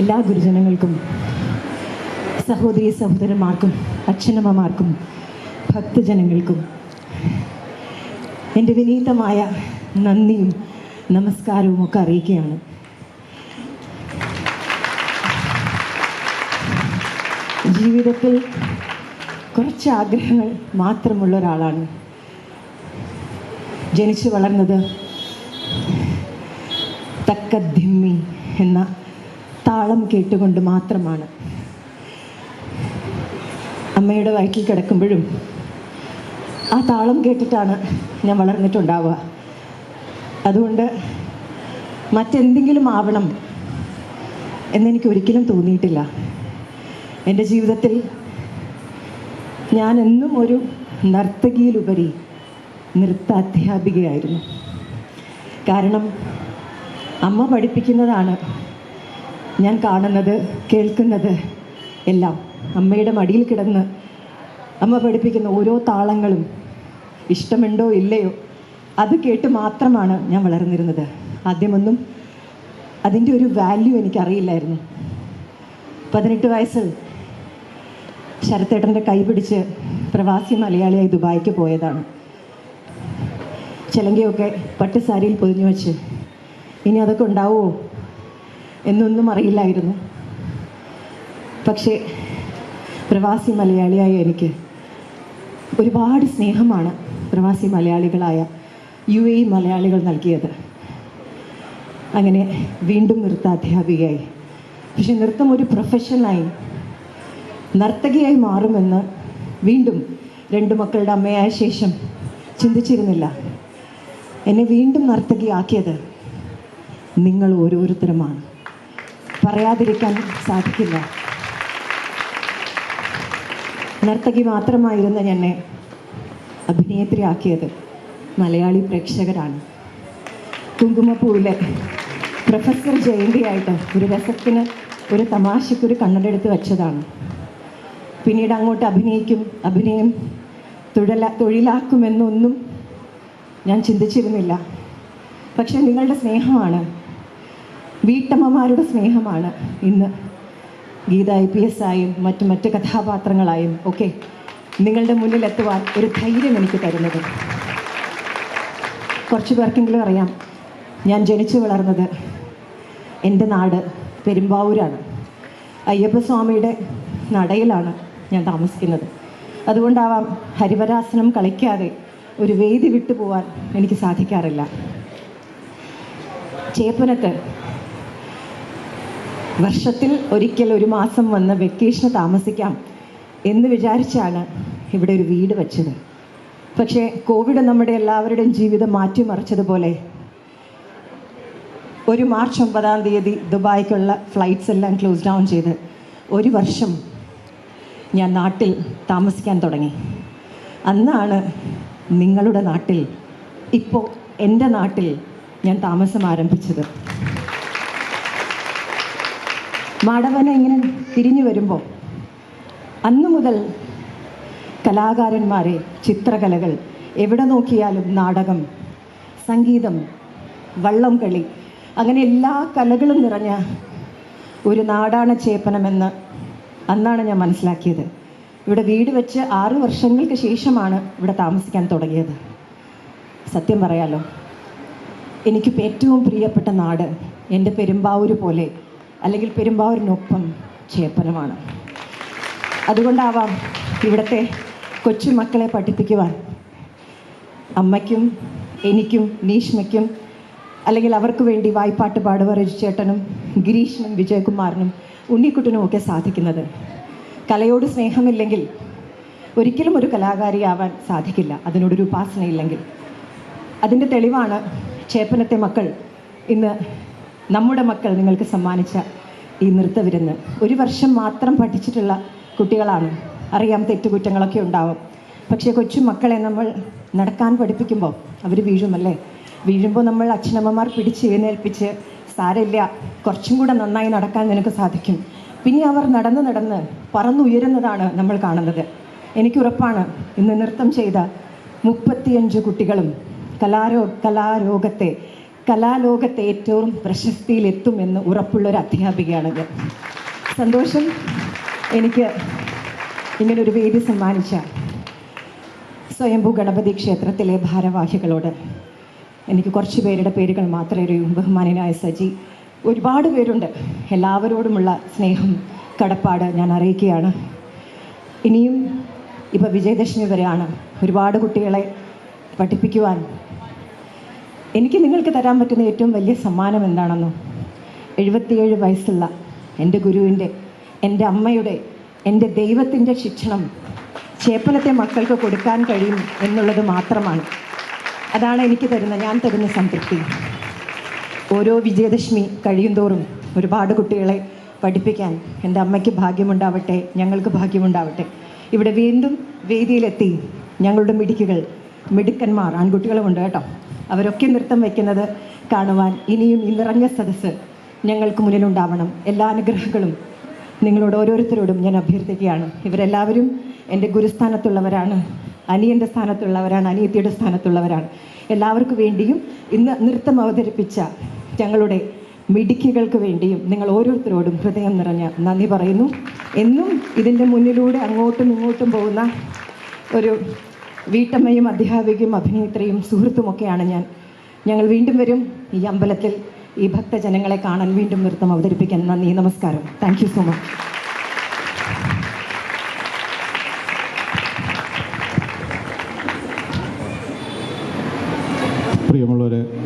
എല്ലാ ഗുരുജനങ്ങൾക്കും സഹോദരി സഹോദരന്മാർക്കും അച്ഛനമ്മമാർക്കും ഭക്തജനങ്ങൾക്കും എന്റെ വിനീതമായ നന്ദിയും നമസ്കാരവും ഒക്കെ അറിയിക്കുകയാണ്. ജീവിതത്തിൽ കുറച്ച് ആഗ്രഹങ്ങൾ മാത്രമുള്ള ഒരാളാണ്. ജനിച്ചു വളർന്നത് തക്കദ്ധിമ്മി എന്ന താളം കേട്ടുകൊണ്ട് മാത്രമാണ്. അമ്മയുടെ വയറ്റിൽ കിടക്കുമ്പോഴും ആ താളം കേട്ടിട്ടാണ് ഞാൻ വളർന്നിട്ടുണ്ടാവുക. അതുകൊണ്ട് മറ്റെന്തെങ്കിലും ആവണം എന്നെനിക്ക് ഒരിക്കലും തോന്നിയിട്ടില്ല. എന്റെ ജീവിതത്തിൽ ഞാൻ എന്നും ഒരു നർത്തകിയിലുപരി നൃത്ത അധ്യാപികയായിരുന്നു കാരണം അമ്മ പഠിപ്പിക്കുന്നതാണ് ഞാൻ കാണുന്നത് കേൾക്കുന്നത് എല്ലാം. അമ്മയുടെ മടിയിൽ കിടന്ന് അമ്മ പഠിപ്പിക്കുന്ന ഓരോ താളങ്ങളും ഇഷ്ടമുണ്ടോ ഇല്ലയോ അത് കേട്ട് മാത്രമാണ് ഞാൻ വളർന്നിരുന്നത്. ആദ്യമൊന്നും അതിന്റെ ഒരു വാല്യൂ എനിക്കറിയില്ലായിരുന്നു. പതിനെട്ട് വയസ്സിൽ ശരത്തേട്ടന്റെ കൈ പിടിച്ച് പ്രവാസി മലയാളിയായി ദുബായിക്ക് പോയതാണ്. ചിലങ്കയൊക്കെ പട്ടുസാരിയിൽ പൊതിഞ്ഞു വെച്ച്. ഇനി അതൊക്കെ ഉണ്ടാവുമോ? എന്നൊന്നും അറിയില്ലായിരുന്നു. പക്ഷേ പ്രവാസി മലയാളിയായ എനിക്ക് ഒരുപാട് സ്നേഹമാണ് പ്രവാസി മലയാളികളായ യു എ മലയാളികൾ നൽകിയത്. അങ്ങനെ വീണ്ടും നൃത്ത അധ്യാപികയായി പക്ഷെ നൃത്തം ഒരു പ്രൊഫഷനായി നർത്തകിയായി മാറുമെന്ന് വീണ്ടും രണ്ടു മക്കളുടെ അമ്മയായ ശേഷം ചിന്തിച്ചിരുന്നില്ല. എന്നെ വീണ്ടും നർത്തകിയാക്കിയത് നിങ്ങൾ ഓരോരുത്തരുമാണ്. പറയാതിരിക്കാൻ സാധിക്കില്ല. നർത്തകി മാത്രമായിരുന്ന എന്നെ അഭിനേത്രിയാക്കിയത് മലയാളി പ്രേക്ഷകരാണ്. കുങ്കുമപ്പൂവിലെ പ്രൊഫസർ ജയന്തിയായിട്ട് ഒരു രസത്തിന് ഒരു തമാശയ്ക്കൊരു കണ്ണടെടുത്ത് വെച്ചതാണ്. പിന്നീട് അങ്ങോട്ട് അഭിനയിക്കും അഭിനയം തൊഴില തൊഴിലാക്കുമെന്നൊന്നും ഞാൻ ചിന്തിച്ചിരുന്നില്ല. പക്ഷെ നിങ്ങളുടെ സ്നേഹമാണ് വീട്ടമ്മമാരുടെ സ്നേഹമാണ് ഇന്ന്. ഗീത ഐ പി എസ് ആയും മറ്റു മറ്റ് കഥാപാത്രങ്ങളായും ഒക്കെ നിങ്ങളുടെ മുന്നിൽ എത്തുവാൻ ഒരു ധൈര്യം എനിക്ക് തരുന്നത്. കുറച്ച് പേർക്കെങ്കിലും അറിയാം ഞാൻ ജനിച്ചു വളർന്നത് എന്റെ നാട് പെരുമ്പാവൂരാണ്. അയ്യപ്പസ്വാമിയുടെ നടയിലാണ് ഞാൻ താമസിക്കുന്നത്. അതുകൊണ്ടാവാം ഹരിവരാസനം കളിക്കാതെ ഒരു വേദി വിട്ടുപോവാൻ എനിക്ക് സാധിക്കാറില്ല. ചേപ്പനത്ത് വർഷത്തിൽ ഒരിക്കൽ ഒരു മാസം വന്ന് വെക്കേഷന് താമസിക്കാം എന്ന് വിചാരിച്ചാണ് ഇവിടെ ഒരു വീട് വെച്ചത്. പക്ഷേ കോവിഡ് നമ്മുടെ എല്ലാവരുടെയും ജീവിതം മാറ്റിമറിച്ചതുപോലെ ഒരു മാർച്ച് ഒമ്പതാം തീയതി ദുബായ്ക്കുള്ള ഫ്ലൈറ്റ്സ് എല്ലാം ക്ലോസ് ഡൗൺ ചെയ്ത് ഒരു വർഷം ഞാൻ നാട്ടിൽ താമസിക്കാൻ തുടങ്ങി. അന്നാണ് നിങ്ങളുടെ നാട്ടിൽ ഇപ്പോൾ എന്റെ നാട്ടിൽ ഞാൻ താമസം ആരംഭിച്ചത്. മാടവന ഇങ്ങനെ തിരിഞ്ഞു വരുമ്പോൾ അന്നു മുതൽ കലാകാരന്മാരെ ചിത്രകലകൾ എവിടെ നോക്കിയാലും നാടകം സംഗീതം വള്ളം കളി അങ്ങനെ എല്ലാ കലകളും നിറഞ്ഞ ഒരു നാടാണ് ചേപ്പനമെന്ന് അന്നാണ് ഞാൻ മനസ്സിലാക്കിയത്. ഇവിടെ വീട് വെച്ച് ആറു വർഷങ്ങൾക്ക് ശേഷമാണ് ഇവിടെ താമസിക്കാൻ തുടങ്ങിയത്. സത്യം പറയാലോ എനിക്കിപ്പോൾ ഏറ്റവും പ്രിയപ്പെട്ട നാട് എന്റെ പെരുമ്പാവൂർ പോലെ അല്ലെങ്കിൽ പെരുമ്പാവൂരിനൊപ്പം ചേപ്പനമാണ്. അതുകൊണ്ടാവാം ഇവിടുത്തെ കൊച്ചുമക്കളെ പഠിപ്പിക്കുവാൻ. അമ്മയ്ക്കും എനിക്കും നീഷ്മയ്ക്കും അല്ലെങ്കിൽ അവർക്ക് വേണ്ടി വായ്പാട്ട് പാടുവ രജിച്ചേട്ടനും ഗിരീഷിനും വിജയകുമാറിനും ഉണ്ണിക്കുട്ടനും ഒക്കെ സാധിക്കുന്നത്. കലയോട് സ്നേഹമില്ലെങ്കിൽ ഒരിക്കലും ഒരു കലാകാരിയാവാൻ സാധിക്കില്ല. അതിനോടൊരു ഉപാസനയില്ലെങ്കിൽ. അതിന്റെ തെളിവാണ് ചേപ്പനത്തെ മക്കൾ ഇന്ന് നമ്മുടെ മക്കൾ നിങ്ങൾക്ക് സമ്മാനിച്ച ഈ നൃത്തവിരുന്ന്. ഒരു വർഷം മാത്രം പഠിച്ചിട്ടുള്ള കുട്ടികളാണ്. അറിയാം തെറ്റുകുറ്റങ്ങളൊക്കെ ഉണ്ടാവും. പക്ഷേ കൊച്ചു മക്കളെ നമ്മൾ നടക്കാൻ പഠിപ്പിക്കുമ്പോൾ അവർ വീഴുമല്ലേ? വീഴുമ്പോൾ നമ്മൾ അച്ഛനമ്മമാർ പിടിച്ച് എഴുന്നേൽപ്പിച്ച് സാരമില്ല കുറച്ചും കൂടെ നന്നായി നടക്കാൻ നിനക്ക് സാധിക്കും. പിന്നെ അവർ നടന്ന് നടന്ന് പറന്നുയരുന്നതാണ് നമ്മൾ കാണുന്നത്. എനിക്ക് ഉറപ്പാണ് ഇന്ന് നൃത്തം ചെയ്ത മുപ്പത്തിയഞ്ച് കുട്ടികളും കലാരോ കലാരോഗത്തെ കലാലോകത്തെ ഏറ്റവും പ്രശസ്തിയിലെത്തുമെന്ന് ഉറപ്പുള്ളൊരു അധ്യാപികയാണ് ഞാൻ. സന്തോഷം. എനിക്ക് ഇങ്ങനൊരു വേദി സമ്മാനിച്ച സ്വയംഭൂ ഗണപതി ക്ഷേത്രത്തിലെ ഭാരവാഹികളോട് എനിക്ക് കുറച്ച് പേരുടെ പേരുകൾ മാത്രമേ ഒരു ബഹുമാനനായ സജി ഒരുപാട് പേരുണ്ട്. എല്ലാവരോടുമുള്ള സ്നേഹം കടപ്പാട് ഞാൻ അറിയിക്കുകയാണ്. ഇനിയും ഇപ്പോൾ വിജയദശമി വരെയാണ്. ഒരുപാട് കുട്ടികളെ പഠിപ്പിക്കുവാൻ എനിക്ക് നിങ്ങൾക്ക് തരാൻ പറ്റുന്ന ഏറ്റവും വലിയ സമ്മാനം എന്താണെന്നോ? എഴുപത്തിയേഴ് വയസ്സുള്ള എന്റെ ഗുരുവിന്റെ എന്റെ അമ്മയുടെ എന്റെ ദൈവത്തിന്റെ ശിക്ഷണം ചേപ്പനത്തെ മക്കൾക്ക് കൊടുക്കാൻ കഴിയും എന്നുള്ളത് മാത്രമാണ്. അതാണ് എനിക്ക് തരുന്ന ഞാൻ തരുന്ന സംതൃപ്തി. ഓരോ വിജയദശമി കഴിയുന്തോറും ഒരുപാട് കുട്ടികളെ പഠിപ്പിക്കാൻ എന്റെ അമ്മയ്ക്ക് ഭാഗ്യമുണ്ടാവട്ടെ ഞങ്ങൾക്ക് ഭാഗ്യമുണ്ടാവട്ടെ. ഇവിടെ വീണ്ടും വേദിയിലെത്തി ഞങ്ങളുടെ മിടുക്കുകൾ മിടുക്കന്മാർ ആൺകുട്ടികളുമുണ്ട് കേട്ടോ. അവരൊക്കെ നൃത്തം വയ്ക്കുന്നത് കാണുവാൻ ഇനിയും നിറഞ്ഞ സദസ്സ് ഞങ്ങൾക്ക് മുന്നിലുണ്ടാവണം. എല്ലാ അനുഗ്രഹങ്ങളും നിങ്ങളോട് ഓരോരുത്തരോടും ഞാൻ അഭ്യർത്ഥിക്കുകയാണ്. ഇവരെല്ലാവരും എന്റെ ഗുരുസ്ഥാനത്തുള്ളവരാണ്. അനിയന്റെ സ്ഥാനത്തുള്ളവരാണ്. അനിയത്തിയുടെ സ്ഥാനത്തുള്ളവരാണ്. എല്ലാവർക്കും വേണ്ടിയും ഇന്ന് നൃത്തം അവതരിപ്പിച്ച ഞങ്ങളുടെ മിടുക്കികൾക്ക് വേണ്ടിയും നിങ്ങൾ ഓരോരുത്തരോടും ഹൃദയം നിറഞ്ഞ നന്ദി പറയുന്നു. എന്നും ഇതിന്റെ മുന്നിലൂടെ അങ്ങോട്ടും ഇങ്ങോട്ടും പോകുന്ന ഒരു വീട്ടമ്മയും അധ്യാപികയും അഭിനേത്രിയും സുഹൃത്തുമൊക്കെയാണ് ഞാൻ. ഞങ്ങൾ വീണ്ടും വരും. ഈ അമ്പലത്തിൽ ഈ ഭക്തജനങ്ങളെ കാണാൻ വീണ്ടും നൃത്തം അവതരിപ്പിക്കാൻ നന്ദി നമസ്കാരം. താങ്ക് സോ മച്ച് പ്രിയമുള്ളവരെ